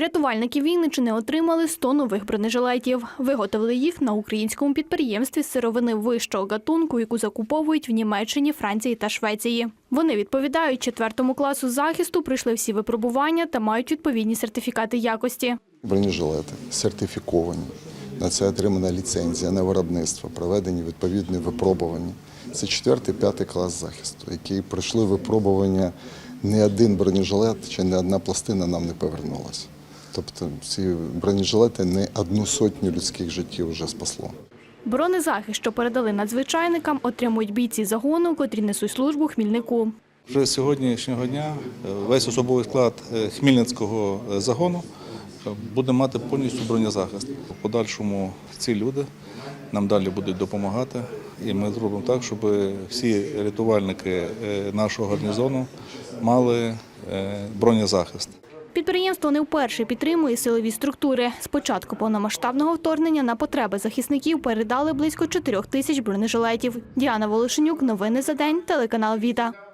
Рятувальники Вінничини отримали 100 нових бронежилетів. Виготовили їх на українському підприємстві з сировини вищого гатунку, яку закуповують в Німеччині, Франції та Швеції. Вони відповідають четвертому класу захисту, пройшли всі випробування та мають відповідні сертифікати якості. Бронежилети сертифіковані. На це отримана ліцензія на виробництво, проведені відповідні випробування. Це четвертий, п'ятий клас захисту, які пройшли випробування. Ні один бронежилет чи не одна пластина нам не повернулася. Тобто ці бронежилети не одну сотню людських життів вже спасло. Бронезахист, що передали надзвичайникам, отримують бійці загону, котрі несуть службу Хмільнику. Вже з сьогоднішнього дня е, весь особовий склад е, Хмільницького е, загону буде мати повністю бронезахист. В подальшому ці люди нам далі будуть допомагати, і ми зробимо так, щоб всі рятувальники нашого гарнізону мали бронезахист. Підприємство не вперше підтримує силові структури. З початку повномасштабного вторгнення на потреби захисників передали близько 4 тисяч бронежилетів. Діана Волошенюк, новини за день, телеканал Віта.